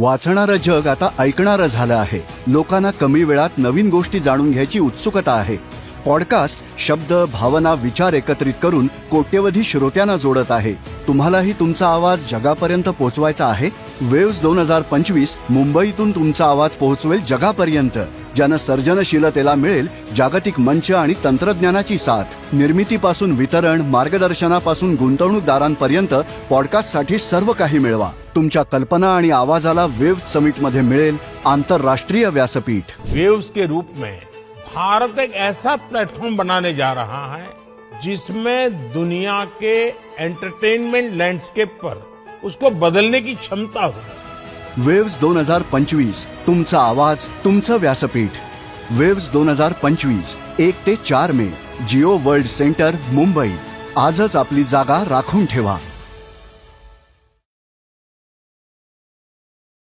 वाचणारं जग आता ऐकणारं झालं आहे. लोकांना कमी वेळात नवीन गोष्टी जाणून घ्यायची उत्सुकता आहे. पॉडकास्ट शब्द भावना विचार एकत्रित करून कोट्यवधी श्रोत्यांना जोडत आहे. तुम्हालाही तुमचा आवाज जगापर्यंत पोहोचवायचा आहे. वेव्स दोन हजार पंचवीस मुंबईतून तुमचा आवाज पोहोचवेल जगापर्यंत. ज्यानं सर्जनशीलतेला मिळेल जागतिक मंच आणि तंत्रज्ञानाची साथ. निर्मितीपासून वितरण मार्गदर्शनापासून गुंतवणूकदारांपर्यंत पॉडकास्टसाठी सर्व काही मिळवा. तुमच्या कल्पना आणि आवाजाला वेव्ह समिटमध्ये मिळेल आंतरराष्ट्रीय व्यासपीठ. वेव्स के रूप में भारत एक ऐसा प्लेटफॉर्म बनाने जा रहा है जिसमें दुनिया के एंटरटेनमेंट लैंडस्केप पर उसको बदलने की क्षमता हो। वेव्स दोन हजार पंचवीस तुमचा आवाज तुमचं व्यासपीठ. वेव्स दोन हजार पंचवीस एक ते चार May Jio world centre Mumbai. आजच आपली जागा राखून ठेवा.